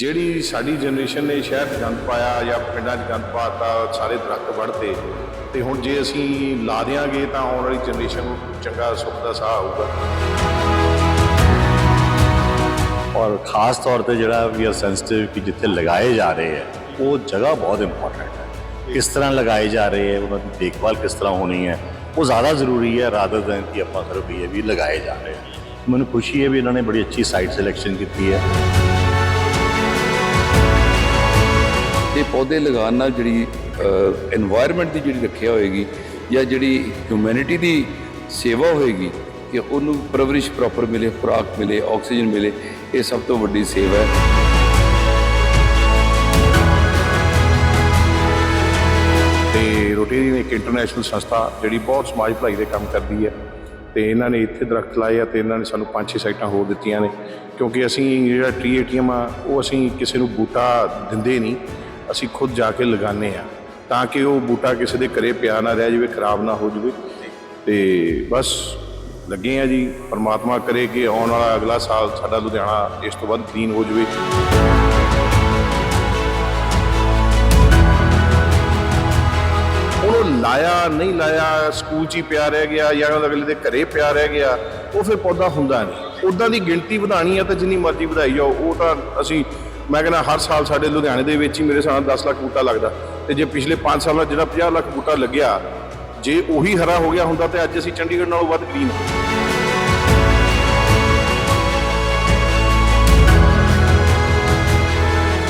ਜਿਹੜੀ ਸਾਡੀ ਜਨਰੇਸ਼ਨ ਨੇ ਸ਼ਹਿਰ 'ਚ ਗੰਦ ਪਾਇਆ ਜਾਂ ਪਿੰਡਾਂ 'ਚ ਗੰਦ ਪਾਤਾ, ਸਾਰੇ ਦਰਖਤ ਵੜਦੇ ਤੇ ਹੁਣ ਜੇ ਅਸੀਂ ਲਾ ਦਿਆਂਗੇ ਤਾਂ ਆਉਣ ਵਾਲੀ ਜਨਰੇਸ਼ਨ ਨੂੰ ਚੰਗਾ ਸੁੱਖ ਦਾ ਸਾਹ ਆਊਗਾ। ਔਰ ਖਾਸ ਤੌਰ ਤੇ ਜਿਹੜਾ ਵੀ ਆ ਸੈਂਸਿਟਿਵ ਕਿ ਜਿੱਥੇ ਲਗਾਏ ਜਾ ਰਹੇ ਹੈ ਉਹ ਜਗ੍ਹਾ ਬਹੁਤ ਇੰਪੋਰਟੈਂਟ ਹੈ। ਕਿਸ ਤਰ੍ਹਾਂ ਲਗਾਏ ਜਾ ਰਹੇ ਹੈ ਉਹਨਾਂ ਦੀ ਦੇਖਭਾਲ ਕਿਸ ਤਰ੍ਹਾਂ ਹੋਣੀ ਹੈ, ਉਹ ਜ਼ਿਆਦਾ ਜ਼ਰੂਰੀ ਹੈ ਰਾਦਰ ਦੈਨ ਕਿ ਆਪਾਂ ਸਿਰਫ ਇਹ ਵੀ ਲਗਾਏ ਜਾ ਰਹੇ ਮੈਨੂੰ ਖੁਸ਼ੀ ਹੈ ਵੀ ਇਹਨਾਂ ਨੇ ਬੜੀ ਅੱਛੀ ਸਾਈਟ ਸਿਲੈਕਸ਼ਨ ਕੀਤੀ ਹੈ। ਤੇ ਪੌਦੇ ਲਗਾਉਣ ਨਾਲ ਜਿਹੜੀ এনवायरमेंट ਦੀ ਜਿਹੜੀ ਰੱਖਿਆ ਹੋਏਗੀ ਜਾਂ ਜਿਹੜੀ ਹਿਊਮੈਨਿਟੀ ਦੀ ਸੇਵਾ ਹੋਏਗੀ, ਕਿ ਉਹਨੂੰ ਪਰਵਰਿਸ਼ ਪ੍ਰੋਪਰ ਮਿਲੇ, ਖੁਰਾਕ ਮਿਲੇ ਆਕਸੀਜਨ ਮਿਲੇ, ਇਹ ਸਭ ਤੋਂ ਵੱਡੀ ਸੇਵਾ ਹੈ। ਤੇ ਰੋਟੇਰੀਅਨ ਇੱਕ ਇੰਟਰਨੈਸ਼ਨਲ ਸੰਸਥਾ ਜਿਹੜੀ ਬਹੁਤ ਸਮਾਜ ਭਲਾਈ ਦੇ ਕੰਮ ਕਰਦੀ ਹੈ ਤੇ ਇਹਨਾਂ ਨੇ ਇੱਥੇ ਦਰਖਤ ਲਾਏ ਆ ਤੇ ਇਹਨਾਂ ਨੇ ਸਾਨੂੰ ਪੰਜ ਛੇ ਸਾਈਟਾਂ ਹੋਰ ਦਿੱਤੀਆਂ ਨੇ ਕਿਉਂਕਿ ਅਸੀਂ ਜਿਹੜਾ ਟ੍ਰੀ ਏਟੀਐਮ ਆ, ਉਹ ਅਸੀਂ ਕਿਸੇ ਨੂੰ ਬੂਟਾ ਦਿੰਦੇ ਨਹੀਂ। ਅਸੀਂ ਖੁਦ ਜਾ ਕੇ ਲਗਾਉਂਦੇ ਆ ਤਾਂ ਕਿ ਉਹ ਬੂਟਾ ਕਿਸੇ ਦੇ ਘਰੇ ਪਿਆ ਨਾ ਰਹਿ ਜਾਵੇ, ਖਰਾਬ ਨਾ ਹੋ ਜਾਵੇ। ਤੇ ਬਸ ਲੱਗੇ ਆ ਜੀ, ਪਰਮਾਤਮਾ ਕਰੇ ਕਿ ਆਉਣ ਵਾਲਾ ਅਗਲਾ ਸਾਲ ਸਾਡਾ ਲੁਧਿਆਣਾ ਇਸ ਤੋਂ ਵੱਧ ਗ੍ਰੀਨ ਹੋ ਜਾਵੇ। ਉਹਨੂੰ ਲਾਇਆ, ਨਹੀਂ ਲਾਇਆ, ਸਕੂਲ 'ਚ ਹੀ ਪਿਆ ਰਹਿ ਗਿਆ ਜਾਂ ਅਗਲੇ ਦੇ ਘਰੇ ਪਿਆ ਰਹਿ ਗਿਆ, ਉਹ ਫਿਰ ਪੌਦਾ ਹੁੰਦਾ ਨਹੀਂ। ਉਦਾਂ ਦੀ ਗਿਣਤੀ ਵਧਾਣੀ ਆ ਤਾਂ ਜਿੰਨੀ ਮਰਜ਼ੀ ਵਧਾਈ ਜਾਓ, ਉਹ ਤਾਂ ਅਸੀਂ ਮੈਂ ਕਹਿੰਦਾ ਹਰ ਸਾਲ ਸਾਡੇ ਲੁਧਿਆਣੇ ਦੇ ਵਿੱਚ ਹੀ ਮੇਰੇ ਸਾਲ 10 ਲੱਖ ਬੂਟਾ ਲੱਗਦਾ। ਤੇ ਜੇ ਪਿਛਲੇ 5 ਸਾਲਾਂ 'ਚ ਜਿਹੜਾ 50 ਲੱਖ ਬੂਟਾ ਲੱਗਿਆ, ਜੇ ਉਹੀ ਹਰਾ ਹੋ ਗਿਆ ਹੁੰਦਾ ਤੇ ਅੱਜ ਅਸੀਂ ਚੰਡੀਗੜ੍ਹ ਨਾਲੋਂ ਵੱਧ ਗ੍ਰੀਨ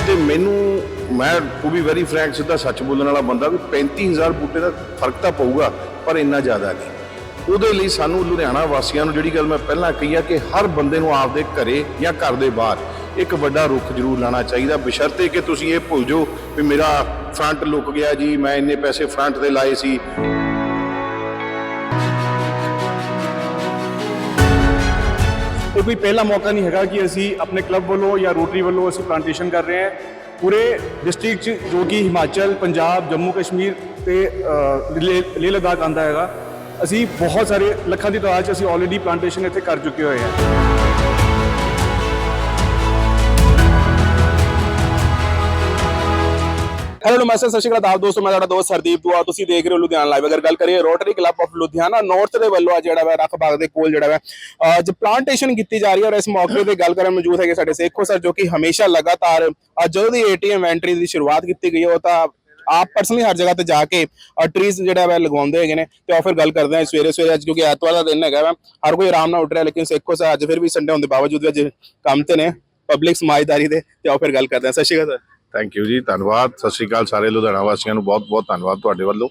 ਤੇ ਮੈਨੂੰ, ਮੈਂ ਟੂ ਵੀ ਵੈਰੀ ਫਰੈਂਕ ਸਿੱਧਾ ਸੱਚ ਬੋਲਣ ਵਾਲਾ ਬੰਦਾ ਵੀ 35000 ਬੂਟੇ ਦਾ ਫ਼ਰਕ ਤਾਂ ਪਊਗਾ, ਪਰ ਇੰਨਾ ਜ਼ਿਆਦਾ ਨਹੀਂ। ਉਹਦੇ ਲਈ ਸਾਨੂੰ ਲੁਧਿਆਣਾ ਵਾਸੀਆਂ ਨੂੰ ਜਿਹੜੀ ਗੱਲ ਮੈਂ ਪਹਿਲਾਂ ਕਹੀ ਆ ਕਿ ਹਰ ਬੰਦੇ ਨੂੰ ਆਪਦੇ ਘਰੇ ਜਾਂ ਘਰ ਦੇ ਬਾਹਰ ਇੱਕ ਵੱਡਾ ਰੁੱਖ ਜ਼ਰੂਰ ਲਾਣਾ ਚਾਹੀਦਾ। ਬਸ਼ਰਤੇ ਕਿ ਤੁਸੀਂ ਇਹ ਭੁੱਲ ਜਾਓ ਵੀ ਮੇਰਾ ਫਰੰਟ ਲੁੱਕ ਗਿਆ ਜੀ ਮੈਂ ਇੰਨੇ ਪੈਸੇ ਫਰੰਟ ਤੇ ਲਾਏ ਸੀ। ਇਹ ਕੋਈ ਪਹਿਲਾ ਮੌਕਾ ਨਹੀਂ ਹੈਗਾ ਕਿ ਅਸੀਂ ਆਪਣੇ ਕਲੱਬ ਵੱਲੋਂ ਜਾਂ ਰੋਟਰੀ ਵੱਲੋਂ ਅਸੀਂ ਪਲਾਂਟੇਸ਼ਨ ਕਰ ਰਹੇ ਹਾਂ। ਪੂਰੇ ਡਿਸਟ੍ਰਿਕਟ 'ਚ ਜੋ ਕਿ ਹਿਮਾਚਲ ਪੰਜਾਬ ਜੰਮੂ ਕਸ਼ਮੀਰ ਤੇ ਅ, ਲੇਹ ਲੇਹ ਲਦਾਖ ਆਂਦਾ ਹੈਗਾ। ਅਸੀਂ ਬਹੁਤ ਸਾਰੇ ਲੱਖਾਂ ਦੀ ਤਾਦਾਦ 'ਚ ਅਸੀਂ ਆਲਰੇਡੀ ਪਲਾਂਟੇਸ਼ਨ ਇੱਥੇ ਕਰ ਚੁੱਕੇ ਹੋਏ ਹਾਂ। ਹੈਲੋ ਨਮਸਤੇ, ਸਤਿ ਸ਼੍ਰੀ ਅਕਾਲ ਆਪ ਦੋਸਤੋ, ਮੈਂ ਤੁਹਾਡਾ ਦੋਸਤ ਹਰਦੀਪ ਦੁਆ। ਤੁਸੀਂ ਦੇਖ ਰਹੇ ਹੋ ਲੁਧਿਆਣਾ ਲਾਈਵ ਅਗਰ ਗੱਲ ਕਰੀਏ Rotary Club of Ludhiana North ਦੇ ਵੱਲੋਂ ਆ ਜਿਹੜਾ ਵਾ ਰੱਖ ਬਾਗ ਦੇ ਕੋਲ ਜਿਹੜਾ ਵਾ ਅੱਜ ਪਲਾਂਟੇਸ਼ਨ ਕੀਤੀ ਜਾ ਰਹੀ ਹੈ ਔਰ ਇਸ ਮੌਕੇ ਤੇ ਗੱਲ ਕਰਨ ਮੌਜੂਦ ਹੈਗੇ ਸਾਡੇ ਸੇਖੋ ਸਰ ਜੋ ਕਿ ਹਮੇਸ਼ਾ ਲਗਾਤਾਰ ਜਦੋਂ ਦੀ ਏਟੀਐਮ ਐਂਟਰੀ ਦੀ ਸ਼ੁਰੂਆਤ ਕੀਤੀ ਗਈ ਉਹ ਤਾਂ ਆਪ ਪਰਸਨਲੀ ਹਰ ਜਗ੍ਹਾ ਤੇ ਜਾ ਕੇ ਟਰੀਜ਼ ਜਿਹੜਾ ਵਾ ਲਗਾਉਂਦੇ ਹੈਗੇ ਨੇ। ਤੇ ਉਹ ਫਿਰ ਗੱਲ ਕਰਦੇ ਆ ਸਵੇਰੇ ਸਵੇਰੇ ਅੱਜ, ਕਿਉਂਕਿ ਐਤਵਾਰ ਦਾ ਦਿਨ ਹੈਗਾ ਵਾ। ਹਰ ਕੋਈ ਆਰਾਮ ਨਾਲ ਉੱਠ ਰਿਹਾ, ਲੇਕਿਨ ਸੇਖੋ ਸਰ ਅੱਜ ਫਿਰ ਵੀ ਸੰਡੇ ਹੋਣ ਦੇ ਬਾਵਜੂਦ ਵੀ ਅੱਜ ਕੰਮ ਤੇ ਨੇ ਪਬਲਿਕ ਸਮਾਜਦਾਰੀ ਦੇ, ਤੇ ਉਹ ਫਿਰ ਗੱਲ ਕਰਦੇ ਹਾਂ। ਸਤਿ ਸ਼੍ਰੀ ਅਕਾਲ ਸਰ ਥੈਂਕ ਯੂ ਜੀ ਧੰਨਵਾਦ। ਸਤਿ ਸ਼੍ਰੀ ਅਕਾਲ ਸਾਰੇ ਲੁਧਿਆਣਾ ਵਾਸੀਆਂ ਨੂੰ ਬਹੁਤ ਬਹੁਤ ਧੰਨਵਾਦ ਤੁਹਾਡੇ ਵੱਲੋਂ।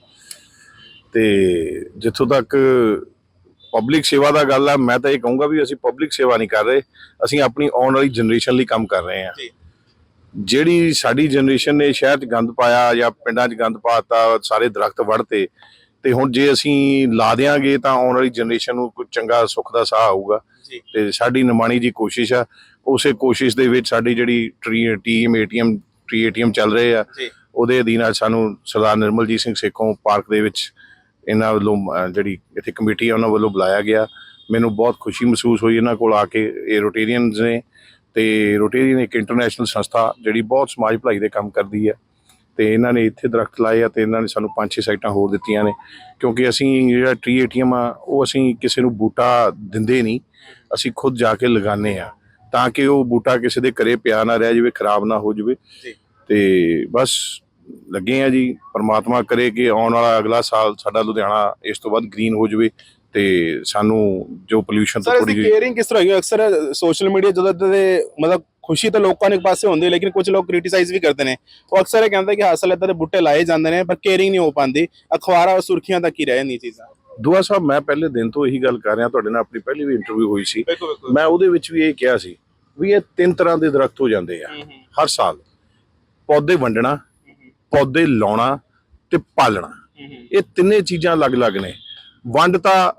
ਤੇ ਜਿੱਥੋਂ ਤੱਕ ਪਬਲਿਕ ਸੇਵਾ ਦਾ ਗੱਲ ਹੈ ਮੈਂ ਤਾਂ ਇਹ ਕਹੂੰਗਾ ਵੀ ਅਸੀਂ ਪਬਲਿਕ ਸੇਵਾ ਨਹੀਂ ਕਰ ਰਹੇ। ਅਸੀਂ ਆਪਣੀ ਆਉਣ ਵਾਲੀ ਜਨਰੇਸ਼ਨ ਲਈ ਕੰਮ ਕਰ ਰਹੇ ਹਾਂ। ਜਿਹੜੀ ਸਾਡੀ ਜਨਰੇਸ਼ਨ ਨੇ ਸ਼ਹਿਰ 'ਚ ਗੰਦ ਪਾਇਆ ਜਾਂ ਪਿੰਡਾਂ 'ਚ ਗੰਦ ਪਾਤਾ ਸਾਰੇ ਦਰਖਤ ਵੜਤੇ ਤੇ ਹੁਣ ਜੇ ਅਸੀਂ ਲਾ ਦਿਆਂਗੇ ਤਾਂ ਆਉਣ ਵਾਲੀ ਜਨਰੇਸ਼ਨ ਨੂੰ ਕੋਈ ਚੰਗਾ ਸੁੱਖ ਦਾ ਸਾਹ ਆਊਗਾ। ਤੇ ਸਾਡੀ ਨਿਮਾਣੀ ਜੀ ਕੋਸ਼ਿਸ਼ ਆ ਉਸੇ ਕੋਸ਼ਿਸ਼ ਦੇ ਵਿੱਚ ਸਾਡੀ ਜਿਹੜੀ ਟੀਮ ਏਟੀਐਮ ਟਰੀ ਏਟੀਐਮ ਚੱਲ ਰਹੇ ਆ। ਉਹਦੇ ਅਧੀਨ ਅੱਜ ਸਾਨੂੰ ਸਰਦਾਰ ਨਿਰਮਲਜੀਤ ਸਿੰਘ ਸੇਖੋਂ ਪਾਰਕ ਦੇ ਵਿੱਚ ਇਹਨਾਂ ਵੱਲੋਂ ਜਿਹੜੀ ਇੱਥੇ ਕਮੇਟੀ ਆ ਉਹਨਾਂ ਵੱਲੋਂ ਬੁਲਾਇਆ ਗਿਆ। ਮੈਨੂੰ ਬਹੁਤ ਖੁਸ਼ੀ ਮਹਿਸੂਸ ਹੋਈ ਇਹਨਾਂ ਕੋਲ ਆ ਕੇ ਇਹ ਰੋਟੇਰੀਅਨਸ ਨੇ ਤੇ ਰੋਟੇਰੀਅਨ ਇੱਕ ਇੰਟਰਨੈਸ਼ਨਲ ਸੰਸਥਾ ਜਿਹੜੀ ਬਹੁਤ ਸਮਾਜ ਭਲਾਈ ਦੇ ਕੰਮ ਕਰਦੀ ਹੈ ਤੇ ਇਹਨਾਂ ਨੇ ਇੱਥੇ ਦਰਖਤ ਲਾਏ ਆ ਤੇ ਇਹਨਾਂ ਨੇ ਸਾਨੂੰ ਪੰਜ ਛੇ ਸਾਈਟਾਂ ਹੋਰ ਦਿੱਤੀਆਂ ਨੇ। ਕਿਉਂਕਿ ਅਸੀਂ ਜਿਹੜਾ ਟਰੀ ਏਟੀਐਮ ਆ ਉਹ ਅਸੀਂ ਕਿਸੇ ਨੂੰ ਬੂਟਾ ਦਿੰਦੇ ਨਹੀਂ। ਅਸੀਂ ਖੁਦ ਜਾ ਕੇ ਲਗਾਉਂਦੇ ਆ। ਤਾਂ ਕਿ ਉਹ ਬੂਟਾ ਕਿਸੇ ਦੇ ਘਰੇ ਪਿਆ ਨਾ ਰਹਿ ਜਾਵੇ ਖਰਾਬ ਨਾ ਹੋ ਜਾਵੇ। ਜੀ। ਤੇ ਬਸ ਲੱਗੇ ਆ ਜੀ ਪਰਮਾਤਮਾ ਕਰੇ ਕਿ ਆਉਣ ਵਾਲਾ ਅਗਲਾ ਸਾਲ ਸਾਡਾ ਲੁਧਿਆਣਾ ਇਸ ਤੋਂ ਵੱਧ ਗ੍ਰੀਨ ਹੋ ਜਾਵੇ ਤੇ ਸਾਨੂੰ ਜੋ ਪੋਲਿਊਸ਼ਨ ਤੋਂ ਥੋੜੀ ਜਿਹੀ ਕੇਅਰਿੰਗ ਕਿਸ ਤਰ੍ਹਾਂ ਹੈਗੀ? ਅਕਸਰ ਸੋਸ਼ਲ ਮੀਡੀਆ ਜਦੋਂ ਦੇ ਮਤਲਬ ਖੁਸ਼ੀ ਤਾਂ ਲੋਕਾਂ ਦੇ ਪਾਸੇ ਹੁੰਦੀ ਹੈ ਲੇਕਿਨ ਕੁਝ ਲੋਕ ਕ੍ਰਿਟਿਸਾਈਜ਼ ਵੀ ਕਰਦੇ ਨੇ। ਉਹ ਅਕਸਰ ਇਹ ਕਹਿੰਦੇ ਕਿ ਅਸਲ ਇਦਾਂ ਦੇ ਬੁੱਟੇ ਲਾਏ ਜਾਂਦੇ ਨੇ ਪਰ ਕੇਅਰਿੰਗ ਨਹੀਂ ਹੋ ਪਾਉਂਦੀ। ਅਖਬਾਰਾਂ ਔਰ ਸੁਰਖੀਆਂ ਤੱਕ ਹੀ ਰਹਿ ਜਾਂਦੀਆਂ ਚੀਜ਼ਾਂ। ਦੁਆ ਸਾਹਿਬ ਮੈਂ ਪਹਿਲੇ ਦਿਨ ਤੋਂ ਇਹੀ ਗੱਲ ਕਰ ਰਿਹਾ ਤੁਹਾਡੇ ਨਾਲ ਆਪਣੀ ਪਹਿਲੀ ਵੀ ਇੰਟਰਵਿਊ ਹੋਈ ਸੀ। ਮੈਂ ਉਹਦੇ ਵਿੱਚ ਵੀ ਇਹ ਕਿਹਾ ਸੀ ਵੀ ਇਹ ਤਿੰਨ ਤਰ੍ਹਾਂ ਦੇ ਦਰਖਤ ਹੋ ਜਾਂਦੇ ਆ। ਹਰ ਸਾਲ ਪੌਦੇ ਵੰਡਣਾ ਪੌਦੇ ਲਾਉਣਾ ਤੇ ਪਾਲਣਾ। ਇਹ ਤਿੰਨੇ ਚੀਜ਼ਾਂ ਅਲੱਗ-ਅਲੱਗ ਨੇ। ਵੰਡ ਤਾਂ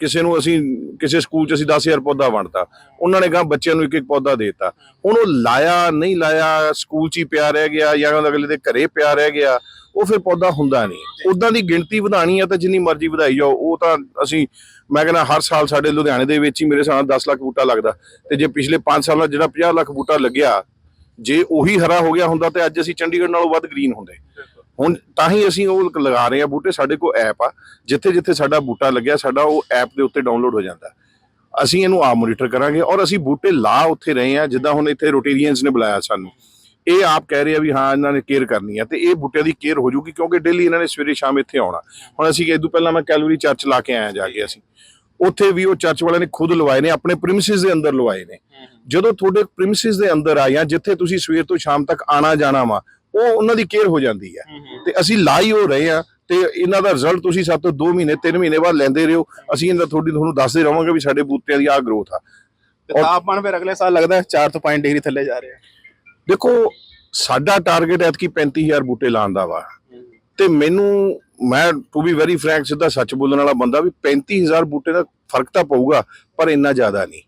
ਕਿਸੇ ਨੂੰ ਅਸੀਂ ਕਿਸੇ ਸਕੂਲ 'ਚ ਅਸੀਂ 10000 ਪੌਦਾ ਵੰਡਤਾ। ਉਹਨਾਂ ਨੇ ਕਹਾ ਬੱਚਿਆਂ ਨੂੰ ਇੱਕ ਇੱਕ ਪੌਦਾ ਦੇਤਾ। ਹੁਣ ਉਹ ਲਾਇਆ ਨਹੀਂ ਲਾਇਆ ਸਕੂਲ 'ਚ ਹੀ ਪਿਆ ਰਹਿ ਗਿਆ ਜਾਂ ਅਗਲੇ ਦੇ ਘਰੇ ਪਿਆ ਰਹਿ ਗਿਆ ਉਹ ਫਿਰ ਪੌਦਾ ਹੁੰਦਾ ਨਹੀਂ। ਉਦਾਂ ਦੀ ਗਿਣਤੀ ਵਧਾਣੀ ਆ ਤਾਂ ਜਿੰਨੀ ਮਰਜ਼ੀ ਵਧਾਈ ਜਾਓ ਉਹ ਤਾਂ ਅਸੀਂ ਮੈਂ ਕਹਿੰਦਾ ਹਰ ਸਾਲ ਸਾਡੇ ਲੁਧਿਆਣੇ ਦੇ ਵਿੱਚ ਹੀ ਮੇਰੇ ਸਾਹ 10 ਲੱਖ ਬੂਟਾ ਲੱਗਦਾ। ਤੇ ਜੇ ਪਿਛਲੇ 5 ਸਾਲਾਂ ਜਿਹੜਾ 50 ਲੱਖ ਬੂਟਾ ਲੱਗਿਆ, ਜੇ ਉਹੀ ਹਰਾ ਹੋ ਗਿਆ ਹੁੰਦਾ ਤੇ ਅੱਜ ਅਸੀਂ ਚੰਡੀਗੜ੍ਹ ਨਾਲੋਂ ਵੱਧ ਗ੍ਰੀਨ ਹੁੰਦੇ। ਹੁਣ ਤਾਂ ਹੀ ਅਸੀਂ ਉਹ ਲਗਾ ਰਹੇ ਆ ਬੂਟੇ, ਸਾਡੇ ਕੋਲ ਐਪ ਆ। ਜਿੱਥੇ ਜਿੱਥੇ ਸਾਡਾ ਬੂਟਾ ਲੱਗਿਆ, ਸਾਡਾ ਉਹ ਐਪ ਦੇ ਉੱਤੇ ਡਾਊਨਲੋਡ ਹੋ ਜਾਂਦਾ। ਅਸੀਂ ਇਹਨੂੰ ਆਪ ਮੋਨੀਟਰ ਕਰਾਂਗੇ ਔਰ ਅਸੀਂ ਬੂਟੇ ਲਾ ਉੱਥੇ ਰਹੇ ਆ ਜਿੱਦਾਂ ਹੁਣ ਇੱਥੇ ਰੋਟੇਰੀਅਨਸ ਨੇ ਬੁਲਾਇਆ ਸਾਨੂੰ। ਇਹ ਆਪ ਕਹਿ ਰਹੇ ਆ ਵੀ ਹਾਂ ਇਹਨਾਂ ਨੇ ਕੇਅਰ ਕਰਨੀ ਆ ਤੇ ਇਹ ਬੂਟਿਆਂ ਦੀ ਕੇਅਰ ਹੋ ਜੂਗੀ ਕਿਉਂਕਿ ਡੇਲੀ ਇਹਨਾਂ ਨੇ ਸਵੇਰੇ ਸ਼ਾਮ ਇੱਥੇ ਆਉਣਾ। ਹੁਣ ਅਸੀਂ ਇਹ ਤੋਂ ਪਹਿਲਾਂ ਮੈਂ ਕੈਲਵਰੀ ਚਰਚ ਲਾ ਕੇ ਆਇਆ ਜਾ ਕੇ ਅਸੀਂ। ਉੱਥੇ ਵੀ ਉਹ ਚਰਚ ਵਾਲਿਆਂ ਨੇ ਖੁਦ ਲਵਾਏ ਨੇ ਆਪਣੇ ਪ੍ਰੀਮਿਸਿਸ ਦੇ ਅੰਦਰ ਲਵਾਏ ਨੇ। ਜਦੋਂ ਤੁਹਾਡੇ ਪ੍ਰੀਮਿਸਿਸ ਦੇ ਅੰਦਰ ਆ ਜਾਂ ਜਿੱਥੇ ਤੁਸੀਂ ਸਵੇਰ ਤੋਂ ਸ਼ਾਮ ਤੱਕ ਆਣਾ ਜਾਣਾ ਵਾ ਉਹ ਉਹਨਾਂ ਦੀ ਕੇਅਰ ਹੋ ਜਾਂਦੀ ਹੈ ਤੇ ਅਸੀਂ ਲਾਈ ਹੋ ਰਹੇ ਆ ਤੇ ਇਹਨਾਂ ਦਾ ਰਿਜ਼ਲਟ ਤੁਸੀਂ ਸਾਡੇ ਤੋਂ 2 ਮਹੀਨੇ 3 ਮਹੀਨੇ ਬਾਅਦ ਲੈਂਦੇ ਰਹੋ। ਅਸੀਂ ਇਹਨਾਂ ਤੁਹਾਡੀ ਤੁਹਾਨੂੰ ਦੱਸਦੇ ਰਹਾਂਗੇ ਵੀ ਸਾਡੇ ਬੂਟਿਆਂ ਦੀ ਆ ਗਰੋਥ ਆ। ਤੇ ਤਾਪਮਾਨ ਫਿਰ ਅਗਲੇ ਸਾਲ ਲੱਗਦਾ 4 ਤੋਂ 5 ਡਿਗਰੀ ਥੱਲੇ ਜਾ ਰਿਹਾ ਦੇਖੋ, ਸਾਡਾ ਟਾਰਗੇਟ ਐਤਕੀ 35000 ਬੂਟੇ ਲਾਉਣ ਦਾ ਵਾ। ਤੇ ਮੈਨੂੰ, ਮੈਂ ਟੂ ਵੀ ਵੈਰੀ ਫਰੈਂਕ ਸਿੱਧਾ ਸੱਚ ਬੋਲਣ ਵਾਲਾ ਬੰਦਾ ਵੀ 35000 ਬੂਟੇ ਦਾ ਫ਼ਰਕ ਤਾਂ ਪਊਗਾ, ਪਰ ਇੰਨਾ ਜ਼ਿਆਦਾ ਨਹੀਂ।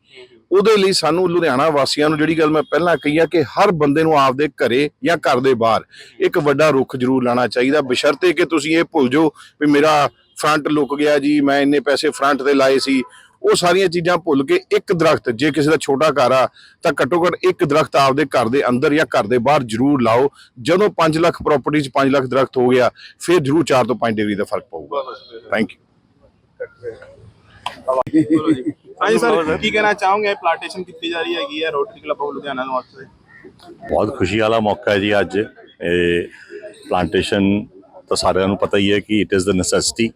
ਉਹਦੇ ਲਈ ਸਾਨੂੰ ਲੁਧਿਆਣਾ ਵਾਸੀਆਂ ਨੂੰ ਜਿਹੜੀ ਗੱਲ ਮੈਂ ਪਹਿਲਾਂ ਕਹੀ ਆ ਕਿ ਹਰ ਬੰਦੇ ਨੂੰ ਆਪਦੇ ਘਰੇ ਜਾਂ ਘਰ ਦੇ ਬਾਹਰ ਇੱਕ ਵੱਡਾ ਰੁੱਖ ਜ਼ਰੂਰ ਲਾਣਾ ਚਾਹੀਦਾ। ਬਸ਼ਰਤੇ ਕਿ ਤੁਸੀਂ ਇਹ ਭੁੱਲ ਜਾਓ ਵੀ ਮੇਰਾ ਫਰੰਟ ਲੁਕ ਗਿਆ ਜੀ, ਮੈਂ ਇੰਨੇ ਪੈਸੇ ਫਰੰਟ ਤੇ ਲਾਏ ਸੀ ਉਹ ਸਾਰੀਆਂ ਚੀਜ਼ਾਂ ਭੁੱਲ ਕੇ ਇੱਕ ਦਰਖਤ ਜੇ ਕਿਸੇ ਦਾ ਛੋਟਾ ਘਰ ਆ ਤਾਂ ਘੱਟੋ ਘੱਟ ਇੱਕ ਦਰਖਤ ਆਪਦੇ ਘਰ ਦੇ ਅੰਦਰ ਜਾਂ ਘਰ ਦੇ ਬਾਹਰ ਜ਼ਰੂਰ ਲਾਓ। ਜਦੋਂ 5 ਲੱਖ ਪ੍ਰਾਪਰਟੀ 'ਚ 5 ਲੱਖ ਦਰਖਤ ਹੋ ਗਿਆ ਫਿਰ ਜ਼ਰੂਰ 4 ਤੋਂ 5 ਡਿਗਰੀ ਦਾ ਫ਼ਰਕ ਪਊਗਾ। ਥੈਂਕ ਯੂ ਹਾਂਜੀ ਸਰ ਕੀ ਕਹਿਣਾ ਚਾਹੋਗੇ? ਪਲਾਂਟੇਸ਼ਨ ਕੀਤੀ ਜਾ ਰਹੀ ਹੈਗੀ ਹੈ ਰੋਟਰੀ ਕਲੱਬ ਆਫ ਲੁਧਿਆਣਾ ਨੂੰ ਵਾਸਤੇ ਬਹੁਤ ਖੁਸ਼ੀ ਵਾਲਾ ਮੌਕਾ ਹੈ ਜੀ ਅੱਜ। ਇਹ ਪਲਾਂਟੇਸ਼ਨ ਤਾਂ ਸਾਰਿਆਂ ਨੂੰ ਪਤਾ ਹੀ ਹੈ ਕਿ ਇਟ ਇਜ਼ ਦ ਨੈਸੈਸਿਟੀ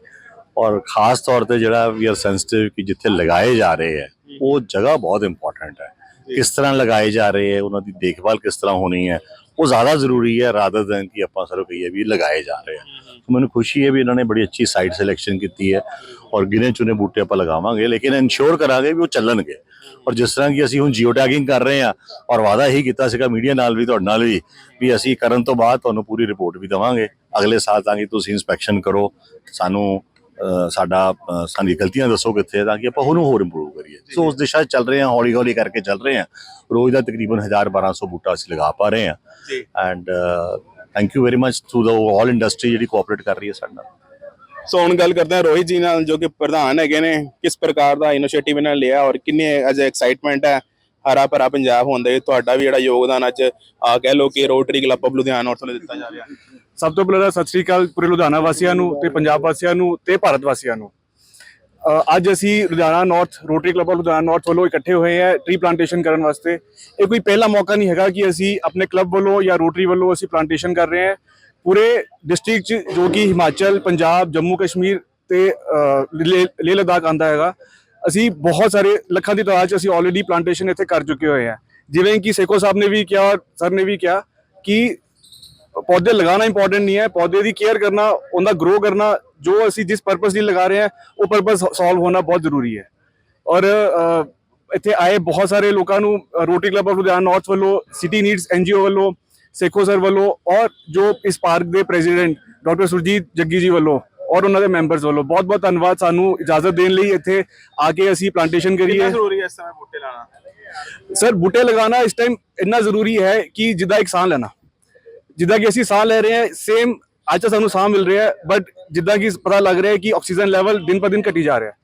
ਔਰ ਖਾਸ ਤੌਰ ਤੇ ਜਿਹੜਾ ਵੀ ਆਰ ਸੈਂਸਿਟਿਵ ਕਿ ਜਿੱਥੇ ਲਗਾਏ ਜਾ ਰਹੇ ਹੈ ਉਹ ਜਗ੍ਹਾ ਬਹੁਤ ਇੰਪੋਰਟੈਂਟ ਹੈ। ਕਿਸ ਤਰ੍ਹਾਂ ਲਗਾਏ ਜਾ ਰਹੇ ਹੈ ਉਹਨਾਂ ਦੀ ਦੇਖਭਾਲ ਕਿਸ ਤਰ੍ਹਾਂ ਹੋਣੀ ਹੈ ਉਹ ਜ਼ਿਆਦਾ ਜ਼ਰੂਰੀ ਹੈ ਰਾਦਰ ਦੈਨ ਕਿ ਆਪਾਂ ਸਿਰਫ ਕਹੀਏ ਵੀ ਲਗਾਏ ਜਾ ਰਹੇ ਹੈ। ਸੋ ਮੈਨੂੰ ਖੁਸ਼ੀ ਹੈ ਵੀ ਇਹਨਾਂ ਨੇ ਬੜੀ ਅੱਛੀ ਸਾਈਟ ਸਿਲੈਕਸ਼ਨ ਕੀਤੀ ਹੈ ਔਰ ਗਿਣੇ ਚੁਣੇ ਬੂਟੇ ਆਪਾਂ ਲਗਾਵਾਂਗੇ ਲੇਕਿਨ ਇਨਸ਼ੋਰ ਕਰਾਂਗੇ ਵੀ ਉਹ ਚੱਲਣਗੇ। ਔਰ ਜਿਸ ਤਰ੍ਹਾਂ ਕਿ ਅਸੀਂ ਹੁਣ ਜੀਓ ਟੈਗਿੰਗ ਕਰ ਰਹੇ ਹਾਂ ਔਰ ਵਾਅਦਾ ਇਹੀ ਕੀਤਾ ਸੀਗਾ ਮੀਡੀਆ ਨਾਲ ਵੀ ਤੁਹਾਡੇ ਨਾਲ ਵੀ ਵੀ ਅਸੀਂ ਕਰਨ ਤੋਂ ਬਾਅਦ ਤੁਹਾਨੂੰ ਪੂਰੀ ਰਿਪੋਰਟ ਵੀ ਦਵਾਂਗੇ। ਅਗਲੇ ਸਾਲ ਤਾਂ ਕਿ ਤੁਸੀਂ ਇਨਸਪੈਕਸ਼ਨ ਕਰੋ ਸਾਨੂੰ ਸਾਡਾ ਸਾਡੀ ਗਲਤੀਆਂ ਦੱਸੋ ਕਿੱਥੇ ਹੈ ਤਾਂ ਕਿ ਆਪਾਂ ਉਹਨੂੰ ਹੋਰ ਇੰਪਰੂਵ ਕਰੀਏ। ਸੋ ਉਸ ਦਿਸ਼ਾ ਚੱਲ ਰਹੇ ਹਾਂ ਹੌਲੀ ਹੌਲੀ ਕਰਕੇ ਚੱਲ ਰਹੇ ਹਾਂ। ਰੋਜ਼ ਦਾ ਤਕਰੀਬਨ 1000 1200 ਬੂਟਾ ਅਸੀਂ ਲਗਾ ਪਾ ਰਹੇ ਹਾਂ। ਜੀ। And thank you very much to the all industry ਜਿਹੜੀ ਕੋਆਪਰੇਟ ਕਰ ਰਹੀ ਹੈ ਸਾਡੇ ਨਾਲ। ਸੋ ਹੁਣ ਗੱਲ ਕਰਦੇ ਹਾਂ ਰੋਹਿਤ ਜੀ ਨਾਲ ਜੋ ਕਿ ਪ੍ਰਧਾਨ ਹੈਗੇ ਨੇ ਕਿਸ ਪ੍ਰਕਾਰ ਦਾ ਇਨੀਸ਼ੀਏਟਿਵ ਇਹਨਾਂ ਨੇ ਲਿਆ ਔਰ ਕਿੰਨੇ ਅਜ ਐਕਸਾਈਟਮੈਂਟ ਹੈ ਹਰਾ ਭਰਾ ਪੰਜਾਬ ਹੁੰਦੇ ਤੁਹਾਡਾ ਵੀ ਜਿਹੜਾ ਯੋਗਦਾਨ ਅੱਜ ਆ ਕਹਿ ਲੋ ਕਿ ਰੋਟਰੀ ਕਲੱਬ ਆਫ ਲੁਧਿਆਣਾ ਔਰ ਤੋਂ ਦਿੱਤਾ ਜਾ ਰਿਹਾ। ਸਭ ਤੋਂ ਪਹਿਲਾਂ ਤਾਂ ਸਤਿ ਸ੍ਰੀ ਅਕਾਲ ਪੂਰੇ ਲੁਧਿਆਣਾ ਵਾਸੀਆਂ ਨੂੰ ਤੇ ਪੰਜਾਬ ਵਾਸੀਆਂ ਨੂੰ ਤੇ ਭਾਰਤ ਵਾਸੀਆਂ ਨੂੰ। ਅੱਜ ਅਸੀਂ Ludhiana North Rotary Club of Ludhiana North ਵੱਲੋਂ ਇਕੱਠੇ ਹੋਏ ਹਾਂ ਟ੍ਰੀ ਪਲਾਂਟੇਸ਼ਨ ਕਰਨ ਵਾਸਤੇ। ਇਹ ਕੋਈ ਪਹਿਲਾ ਮੌਕਾ ਨਹੀਂ ਹੈਗਾ ਕਿ ਅਸੀਂ ਆਪਣੇ ਕਲੱਬ ਵੱਲੋਂ ਜਾਂ ਰੋਟਰੀ ਵੱਲੋਂ ਅਸੀਂ ਪਲਾਂਟੇਸ਼ਨ ਕਰ ਰਹੇ ਹਾਂ। ਪੂਰੇ ਡਿਸਟ੍ਰਿਕਟ ਚ ਜੋ ਕਿ ਹਿਮਾਚਲ ਪੰਜਾਬ ਜੰਮੂ ਕਸ਼ਮੀਰ ਤੇ ਅ, ਲੇਹ ਲਦਾਖ ਆਂਦਾ ਹੈਗਾ। ਅਸੀਂ ਬਹੁਤ ਸਾਰੇ ਲੱਖਾਂ ਦੀ ਤਾਦਾਦ ਚ ਅਸੀਂ ਆਲਰੇਡੀ ਪਲਾਂਟੇਸ਼ਨ ਇੱਥੇ ਕਰ ਚੁੱਕੇ ਹੋਏ ਹਾਂ। ਜਿਵੇਂ ਕਿ ਸੇਖੋ ਸਾਹਿਬ ਨੇ ਵੀ ਕਿਹਾ ਸਰ ਨੇ ਵੀ ਕਿਹਾ ਕਿ ਪੌਦੇ ਲਗਾਉਣਾ ਇੰਪੋਰਟੈਂਟ ਨਹੀਂ ਹੈ। ਪੌਦੇ ਦੀ ਕੇਅਰ ਕਰਨਾ ਉਹਦਾ ਗਰੋ ਕਰਨਾ ਜੋ ਅਸੀਂ ਜਿਸ ਪਰਪਸ ਲਈ ਲਗਾ ਰਹੇ ਹਾਂ ਉਹ ਪਰਪਸ ਸੋਲਵ ਹੋਣਾ ਬਹੁਤ ਜ਼ਰੂਰੀ ਹੈ। ਔਰ ਇੱਥੇ ਆਏ ਬਹੁਤ ਸਾਰੇ ਲੋਕਾਂ ਨੂੰ Rotary Club of Ludhiana North ਵੱਲੋਂ ਸਿਟੀ ਨੀਡਸ ਐਨਜੀਓ ਵੱਲੋਂ ਸੇਖੋ ਸਰ ਵੱਲੋਂ ਔਰ ਜੋ ਇਸ ਪਾਰਕ ਦੇ ਪ੍ਰੈਜ਼ੀਡੈਂਟ ਡਾਕਟਰ ਸੁਰਜੀਤ ਜੱਗੀ ਜੀ ਵੱਲੋਂ ਔਰ ਉਹਨਾਂ ਦੇ ਮੈਂਬਰਸ ਵੱਲੋਂ ਬਹੁਤ ਬਹੁਤ ਧੰਨਵਾਦ ਸਾਨੂੰ ਇਜਾਜ਼ਤ ਦੇਣ ਲਈ ਇੱਥੇ ਆ ਕੇ ਅਸੀਂ ਪਲਾਂਟੇਸ਼ਨ ਕਿੰਨਾ ਕਰੀਏ ਜ਼ਰੂਰੀ ਹੈ ਇਸ ਸਮੇਂ ਬੂਟੇ ਲਾਣਾ ਸਰ ਬੂਟੇ ਲਗਾਉਣਾ ਇਸ ਟਾਈਮ ਇੰਨਾ ਜ਼ਰੂਰੀ ਹੈ ਕਿ ਜਿੱਦਾਂ ਇੱਕ ਸਾਹ ਲੈਣਾ। ਜਿੱਦਾਂ ਕਿ ਅਸੀਂ ਸਾਹ ਲੈ ਰਹੇ ਹਾਂ ਸੇਮ ਅੱਜ ਤਾਂ ਸਾਨੂੰ ਸਾਹ ਮਿਲ ਰਿਹਾ ਹੈ ਬਟ ਜਿੱਦਾਂ ਕਿ ਪਤਾ ਲੱਗ ਰਿਹਾ ਹੈ ਕਿ ਆਕਸੀਜਨ ਲੈਵਲ ਦਿਨ ਪਰ ਦਿਨ ਘਟੀ ਜਾ ਰਿਹਾ ਹੈ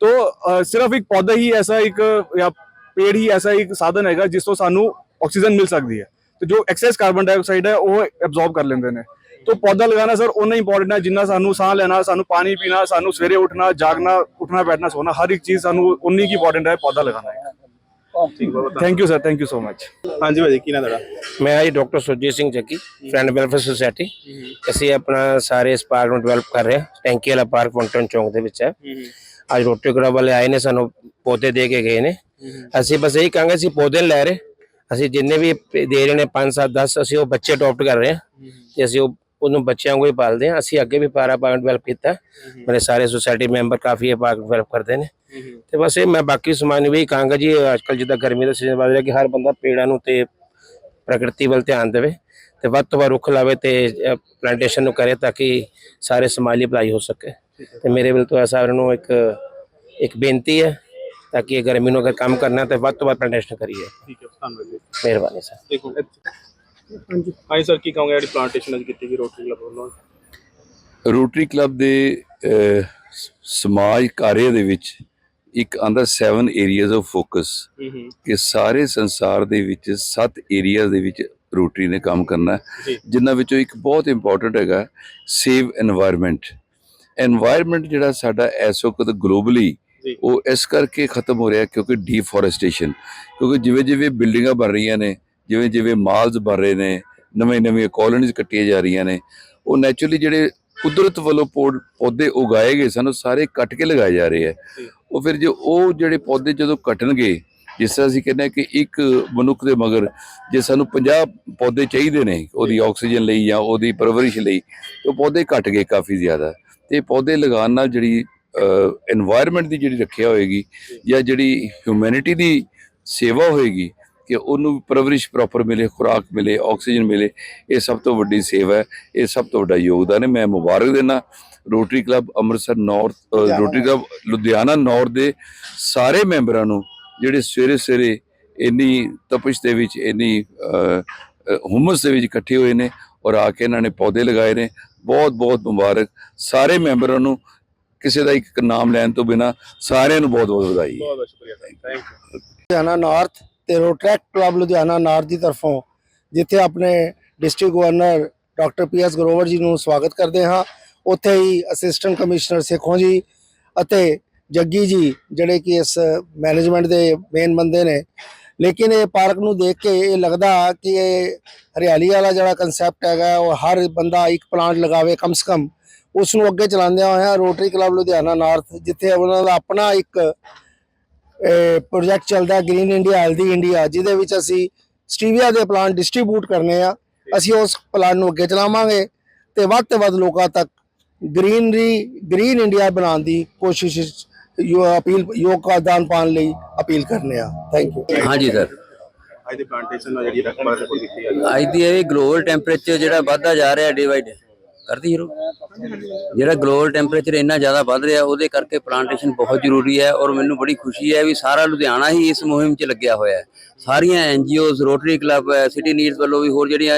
तो अ, सिर्फ एक पौधा ही ऐसा एक या पेड़ ही ऐसा एक साधन हैगा जिस ਤੋਂ ਸਾਨੂੰ ਆਕਸੀਜਨ ਮਿਲ ਸਕਦੀ ਹੈ ਤੇ ਜੋ ਐਕਸੈਸ ਕਾਰਬਨ ਡਾਈਆਕਸਾਈਡ ਹੈ ਉਹ ਐਬਜ਼ੌਰਬ ਕਰ ਲੈਂਦੇ ਨੇ तो ਪੌਦਾ ਲਗਾਉਣਾ ਸਰ ਉਨਾ ਇੰਪੋਰਟੈਂਟ ਹੈ ਜਿੰਨਾ ਸਾਨੂੰ ਸਾਹ ਲੈਣਾ ਸਾਨੂੰ ਪਾਣੀ ਪੀਣਾ ਸਾਨੂੰ ਸਵੇਰੇ ਉੱਠਣਾ ਜਾਗਣਾ ਉੱਠਣਾ ਬੈਠਣਾ ਸੋਣਾ ਹਰ ਇੱਕ ਚੀਜ਼ ਸਾਨੂੰ ਉਨੀ ਕੀ ਇੰਪੋਰਟੈਂਟ ਹੈ ਪੌਦਾ ਲਗਾਉਣਾ Thank you sir thank you so much ਹਾਂਜੀ ਭਾਜੀ ਕੀ ਨਾ ਤੁਹਾਡਾ? ਮੈਂ ਜੀ doctor Surjit Singh Jaggi friend welfare society. ਅਸੀਂ ਆਪਣਾ ਸਾਰੇ ਇਸ ਪਾਰਕ ਨੂੰ ਡਿਵੈਲਪ ਕਰ ਰਹੇ ਹਾਂ। ਟੈਂਕੀ ਵਾਲਾ ਪਾਰਕ ਫਾਊਂਟਨ ਚੌਂਕ ਦੇ ਵਿੱਚ ਹੈ। ਅੱਜ ਰੋਟਰੀ ਕਲੱਬ ਵਾਲੇ ਆਏ ਨੇ ਸਾਨੂੰ ਪੌਦੇ ਦੇ ਕੇ ਗਏ ਨੇ। ਅਸੀਂ ਬਸ ਇਹੀ ਕਹਾਂਗੇ ਅਸੀਂ ਪੌਦੇ ਨੀ ਲੈ ਰਹੇ। ਅਸੀਂ ਜਿੰਨੇ ਵੀ ਦੇ ਰਹੇ ਨੇ 5 7 10 ਅਸੀਂ ਉਹ ਬੱਚੇ ਅਡਾਪਟ ਕਰ ਰਹੇ ਹਾਂ। ਤੇ ਅਸੀਂ ਉਹ ਉਹਨੂੰ ਬੱਚਿਆਂ ਨੂੰ ਹੀ ਪਾਲਦੇ ਹਾਂ। ਅਸੀਂ ਅੱਗੇ ਵੀ ਪਾਰਾ ਪਾਰਕ ਡਿਵੈਲਪ ਕੀਤਾ। ਮੇਰੇ ਸਾਰੇ ਸੁਸਾਇਟੀ ਮੈਂਬਰ ਕਾਫੀ ਇਹ ਪਾਰਕ ਡਿਵੈਲਪ ਕਰਦੇ ਨੇ। ਤੇ ਬਸ ਇਹ ਮੈਂ ਬਾਕੀ ਸਮਾਜ ਨੂੰ ਵੀ ਕਹਾਂਗਾ ਜੀ ਅੱਜਕੱਲ ਜਿੱਦਾਂ ਗਰਮੀ ਦਾ ਸੀਜ਼ਨ ਵੱਧ ਰਿਹਾ ਕਿ ਹਰ ਬੰਦਾ ਪੇੜਾਂ ਨੂੰ ਤੇ ਪ੍ਰਕਿਰਤੀ ਵੱਲ ਧਿਆਨ ਦੇਵੇ ਤੇ ਵੱਧ ਤੋਂ ਵੱਧ ਰੁੱਖ ਲਾਵੇ ਤੇ ਪਲਾਂਟੇਸ਼ਨ ਨੂੰ ਕਰੇ ਤਾਂ ਕਿ ਸਾਰੇ ਸਮਾਜ ਲਈ ਭਲਾਈ ਹੋ ਸਕੇ। ਤੇ ਮੇਰੇ ਵੱਲ ਤੋਂ ਸਾਰਿਆਂ ਨੂੰ ਇੱਕ ਇੱਕ ਬੇਨਤੀ ਹੈ ਤਾਂ ਕਿ ਇਹ ਗਰਮੀ ਨੂੰ ਅਗਰ ਕੰਮ ਕਰਨਾ ਤਾਂ ਵੱਧ ਤੋਂ ਵੱਧ ਪਲਾਂਟੇਸ਼ਨ ਕਰੀਏ। ਠੀਕ ਹੈ ਧੰਨਵਾਦ ਜੀ। ਮਿਹਰਬਾਨੀ ਸਰ। ਦੇਖੋ ਹਾਂਜੀ। ਹਾਂਜੀ ਸਰ ਕੀ ਕਹੋਗੇ ਜਿਹੜੀ ਪਲਾਂਟੇਸ਼ਨ ਅੱਜ ਕੀਤੀ ਗਈ ਰੋਟਰੀ ਕਲੱਬ ਵੱਲੋਂ? ਰੋਟਰੀ ਕਲੱਬ ਦੇ ਸਮਾਜ ਕਾਰਜ ਦੇ ਵਿੱਚ ਇੱਕ ਆਂਦਾ 7 ਏਰੀਆਜ਼ ਆਫ ਫੋਕਸ ਕਿ ਸਾਰੇ ਸੰਸਾਰ ਦੇ ਵਿੱਚ 7 ਏਰੀਆਜ਼ ਦੇ ਵਿੱਚ ਰੋਟਰੀ ਨੇ ਕੰਮ ਕਰਨਾ। ਜਿਨ੍ਹਾਂ ਵਿੱਚੋਂ ਇੱਕ ਬਹੁਤ ਇੰਪੋਰਟੈਂਟ ਹੈਗਾ ਸੇਵ এনवायरमेंट এনवायरमेंट ਜਿਹੜਾ ਸਾਡਾ ਐਸੋ ਵਕਤ ਗਲੋਬਲੀ ਉਹ ਇਸ ਕਰਕੇ ਖਤਮ ਹੋ ਰਿਹਾ ਕਿਉਂਕਿ ਡੀਫੋਰੈਸਟੇਸ਼ਨ ਕਿਉਂਕਿ ਜਿਵੇਂ ਜਿਵੇਂ ਬਿਲਡਿੰਗਾਂ ਬਣ ਰਹੀਆਂ ਨੇ ਜਿਵੇਂ ਜਿਵੇਂ ਮਾਲਸ ਬਣ ਰਹੇ ਨੇ ਨਵੇਂ ਨਵੇਂ ਕਾਲੋਨੀਜ਼ ਕੱਟੀਆਂ ਜਾ ਰਹੀਆਂ ਨੇ ਉਹ ਨੇਚਰਲੀ ਜਿਹੜੇ ਕੁਦਰਤ ਵੱਲੋਂ ਪੌਦੇ ਉਗਾਏ ਗਏ ਸਨ ਸਾਰੇ ਕੱਟ ਕੇ ਲਗਾਏ ਜਾ ਰਹੇ ਹੈ। ਉਹ ਫਿਰ ਜੇ ਉਹ ਜਿਹੜੇ ਪੌਦੇ ਜਦੋਂ ਕੱਟਣਗੇ ਜਿਸ ਤਰ੍ਹਾਂ ਅਸੀਂ ਕਹਿੰਦੇ ਕਿ ਇੱਕ ਮਨੁੱਖ ਦੇ ਮਗਰ ਜੇ ਸਾਨੂੰ 50 ਪੌਦੇ ਚਾਹੀਦੇ ਨੇ ਉਹਦੀ ਆਕਸੀਜਨ ਲਈ ਜਾਂ ਉਹਦੀ ਪਰਵਰਿਸ਼ ਲਈ ਤਾਂ ਪੌਦੇ ਘਟ ਗਏ ਕਾਫੀ ਜ਼ਿਆਦਾ। ਤੇ ਪੌਦੇ ਲਗਾਉਣ ਨਾਲ ਜਿਹੜੀ এনवायरमेंट ਦੀ ਜਿਹੜੀ ਰੱਖਿਆ ਹੋਏਗੀ ਜਾਂ। ਜਿਹੜੀ ਹਿਊਮੈਨਿਟੀ ਦੀ ਸੇਵਾ ਹੋਏਗੀ ਕਿ ਉਹਨੂੰ ਪਰਵਰਿਸ਼ ਪ੍ਰੋਪਰ ਮਿਲੇ ਖੁਰਾਕ ਮਿਲੇ ਆਕਸੀਜਨ ਮਿਲੇ ਇਹ ਸਭ ਤੋਂ ਵੱਡੀ ਸੇਵਾ ਹੈ ਇਹ ਸਭ ਤੋਂ ਵੱਡਾ ਯੋਗਦਾਨ ਹੈ। ਮੈਂ ਮੁਬਾਰਕ ਦੇਣਾ Rotary Club Amritsar North Rotary Club Ludhiana North ਦੇ ਸਾਰੇ ਮੈਂਬਰਾਂ ਨੂੰ ਜਿਹੜੇ ਸਵੇਰੇ ਸਵੇਰੇ ਇੰਨੀ ਤਪਸ਼ ਦੇ ਵਿੱਚ ਇੰਨੀ ਹੁਮਸ ਦੇ ਵਿੱਚ ਇਕੱਠੇ ਹੋਏ ਨੇ ਔਰ ਆ ਕੇ ਇਹਨਾਂ ਨੇ ਪੌਦੇ ਲਗਾਏ ਨੇ ਬਹੁਤ ਬਹੁਤ ਮੁਬਾਰਕ। ਸਾਰੇ ਮੈਂਬਰਾਂ ਨੂੰ ਕਿਸੇ ਦਾ ਇੱਕ ਨਾਮ ਲੈਣ ਤੋਂ ਬਿਨਾ ਸਾਰਿਆਂ ਨੂੰ ਬਹੁਤ ਬਹੁਤ ਵਧਾਈ ਬਹੁਤ ਬਹੁਤ ਸ਼ੁਕਰੀਆ। ਥੈਂਕ ਯੂ ਲੁਧਿਆਣਾ ਨਾਰਥ ਤੇ ਰੋਟਰੈਕ ਕਲੱਬ ਲੁਧਿਆਣਾ ਨਾਰਥ ਦੀ ਤਰਫੋਂ, ਜਿੱਥੇ ਆਪਣੇ district governor doctor P S Grover ji ਨੂੰ ਸਵਾਗਤ ਕਰਦੇ ਹਾਂ। ਉੱਥੇ ਹੀ ਅਸਿਸਟੈਂਟ ਕਮਿਸ਼ਨਰ ਸੇਖੋਂ ਜੀ ਅਤੇ ਜੱਗੀ ਜੀ, ਜਿਹੜੇ ਕਿ ਇਸ ਮੈਨੇਜਮੈਂਟ ਦੇ ਮੇਨ ਬੰਦੇ ਨੇ। ਲੇਕਿਨ ਇਹ ਪਾਰਕ ਨੂੰ ਦੇਖ ਕੇ ਇਹ ਲੱਗਦਾ ਕਿ ਇਹ ਹਰਿਆਲੀ ਵਾਲਾ ਜਿਹੜਾ ਕਨਸੈਪਟ ਹੈਗਾ, ਉਹ ਹਰ ਬੰਦਾ ਇੱਕ ਪਲਾਂਟ ਲਗਾਵੇ ਕਮ ਸੇ ਕਮ। ਉਸ ਨੂੰ ਅੱਗੇ ਚਲਾਉਂਦਿਆਂ ਹੋਇਆ ਰੋਟਰੀ ਕਲੱਬ ਲੁਧਿਆਣਾ ਨਾਰਥ, ਜਿੱਥੇ ਉਹਨਾਂ ਦਾ ਆਪਣਾ ਇੱਕ ਪ੍ਰੋਜੈਕਟ ਚੱਲਦਾ ਗ੍ਰੀਨ ਇੰਡੀਆ ਹੈਲਦੀ ਇੰਡੀਆ ਜਿਹਦੇ ਵਿੱਚ ਅਸੀਂ ਸਟੀਵੀਆ ਦੇ ਪਲਾਂਟ ਡਿਸਟ੍ਰੀਬਿਊਟ ਕਰਨੇ ਆ। ਅਸੀਂ ਉਸ ਪਲਾਂਟ ਨੂੰ ਅੱਗੇ ਚਲਾਵਾਂਗੇ ਤੇ ਵੱਧ ਤੋਂ ਵੱਧ ਲੋਕਾਂ ਤੱਕ ਗ੍ਰੀਨਰੀ ਗ੍ਰੀਨ ਇੰਡੀਆ ਬਣਾਉਣ ਦੀ ਕੋਸ਼ਿਸ਼ ਯੋ ਅਪੀਲ ਯੋਗਦਾਨ ਪਾਉਣ ਲਈ ਅਪੀਲ ਕਰਨੇ ਆ। ਥੈਂਕ ਯੂ ਹਾਂਜੀ ਸਰ ਅੱਜ ਦੀ ਪਲਾਂਟੇਸ਼ਨ ਜਿਹੜੀ ਰਕਬਾ ਤੇ ਕੀਤੀ ਹੈ ਅੱਜ ਦੀ ਇਹ ਗਲੋਬਲ ਟੈਂਪਰੇਚਰ ਜਿਹੜਾ ਵੱਧਦਾ ਜਾ ਰਿਹਾ ਡਿਵਾਈਡ ਕਰਦੀ ਹੀਰੋ ਜਿਹੜਾ ਗਲੋਬਲ ਟੈਂਪਰੇਚਰ ਇੰਨਾ ਜ਼ਿਆਦਾ ਵੱਧ ਰਿਹਾ, ਉਹਦੇ ਕਰਕੇ ਪਲਾਂਟੇਸ਼ਨ ਬਹੁਤ ਜ਼ਰੂਰੀ ਹੈ ਔਰ ਮੈਨੂੰ ਬੜੀ ਖੁਸ਼ੀ ਹੈ ਵੀ ਸਾਰਾ ਲੁਧਿਆਣਾ ਹੀ ਇਸ ਮੁਹਿੰਮ 'ਚ ਲੱਗਿਆ ਹੋਇਆ ਹੈ। ਸਾਰੀਆਂ NGOs Rotary club city needs ਵੱਲੋਂ ਵੀ ਹੋਰ ਜਿਹੜੀਆਂ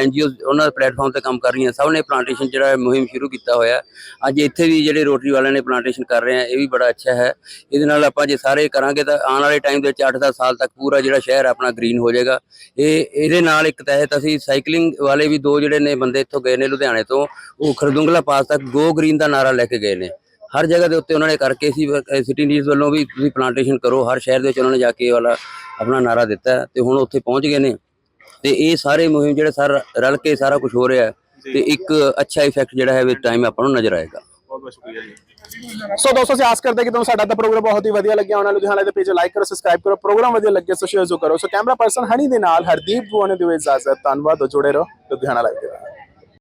ਐਨਜੀਓਜ਼ ਉਹਨਾਂ ਦੇ ਪਲੇਟਫਾਰਮ ਤੇ ਕੰਮ ਕਰ ਰਹੀਆਂ। ਸਭ ਨੇ ਪਲਾਂਟੇਸ਼ਨ ਜਿਹੜਾ ਮੁਹਿੰਮ ਸ਼ੁਰੂ ਕੀਤਾ ਹੋਇਆ। ਅੱਜ ਇੱਥੇ ਵੀ ਜਿਹੜੇ ਰੋਟਰੀ ਵਾਲਿਆਂ ਨੇ ਪਲਾਂਟੇਸ਼ਨ ਕਰ ਰਹੇ ਆ, ਇਹ ਵੀ ਬੜਾ ਅੱਛਾ ਹੈ। ਇਹਦੇ ਨਾਲ ਆਪਾਂ ਜੇ ਸਾਰੇ ਕਰਾਂਗੇ ਤਾਂ ਆਉਣ ਵਾਲੇ ਟਾਈਮ ਦੇ ਵਿੱਚ 8-10 ਸਾਲ ਤੱਕ ਪੂਰਾ ਜਿਹੜਾ ਸ਼ਹਿਰ ਆਪਣਾ ਗ੍ਰੀਨ ਹੋ ਜਾਏਗਾ। ਇਹ, ਇਹਦੇ ਨਾਲ ਇੱਕ ਤਹਿਤ ਅਸੀਂ ਸਾਈਕਲਿੰਗ ਵਾਲੇ ਵੀ ਦੋ ਜਿਹੜੇ ਨੇ ਬੰਦੇ ਇੱਥੋਂ ਗਏ ਨੇ ਲੁਧਿਆਣੇ ਤੋਂ, ਉਹ ਖਰਦੁੰਗਲਾ ਪਾਸ ਤੱਕ ਗੋ ਗ੍ਰੀਨ ਦਾ ਨਾਰਾ ਲੈ ਕੇ ਗਏ ਨੇ। ਹਰ ਜਗ੍ਹਾ ਦੇ ਉੱਤੇ ਉਹਨਾਂ ਨੇ ਕਰਕੇ ਸੀ ਸਿਟੀ ਨੀਡਸ ਵੱਲੋਂ ਵੀ ਤੁਸੀਂ ਪਲਾਂਟੇਸ਼ਨ ਕਰੋ। ਹਰ ਸ਼ਹਿਰ ਦੇ ਵਿੱਚ ਉਹਨਾਂ ਨੇ ਜਾ ਕੇ ਵਾਲਾ ਆਪਣਾ ਨਾਰਾ ਦਿੱਤਾ ਤੇ ਹੁਣ ਉੱਥੇ ਪਹੁੰਚ ਗਏ ਨੇ। ਤੇ ਇਹ ਸਾਰੇ ਮੁਹਿੰਮ ਜਿਹੜੇ ਸਰ ਰਲ ਕੇ ਸਾਰਾ ਕੁਝ ਹੋ ਰਿਹਾ ਹੈ ਤੇ ਇੱਕ ਅੱਛਾ ਇਫੈਕਟ ਜਿਹੜਾ ਹੈ ਵਿਦ ਟਾਈਮ ਆਪਾਂ ਨੂੰ ਨਜ਼ਰ ਆਏਗਾ। ਬਹੁਤ ਬਹੁਤ ਸ਼ੁਕਰੀਆ ਜੀ। ਸੋ ਦੋਸਤੋ ਅਸੀਂ ਆਸ ਕਰਦੇ ਕਿ ਤੁਹਾਨੂੰ ਸਾਡਾ ਤਾਂ ਪ੍ਰੋਗਰਾਮ ਬਹੁਤ ਹੀ ਵਧੀਆ ਲੱਗਿਆ। ਹੋਣਾ ਲੁਧਿਆਣਾ ਦੇ ਪੇਜ ਲਾਈਕ ਕਰੋ ਸਬਸਕ੍ਰਾਈਬ ਕਰੋ ਪ੍ਰੋਗਰਾਮ ਵਧੀਆ ਲੱਗੇ ਸੋ ਸ਼ੇਅਰ ਜ਼ਰੂਰ ਕਰੋ। ਸੋ ਕੈਮਰਾ ਪਰਸਨ ਹਨੀ ਦੇ ਨਾਲ ਹਰਦੀਪ ਬੁਆਨੇ ਦੀ ਇਜਾਜ਼ਤ। ਧੰਨਵਾਦ ਜੁੜੇ ਰਹੋ ਲੁਧਿਆਣਾ ਲਾਈਵ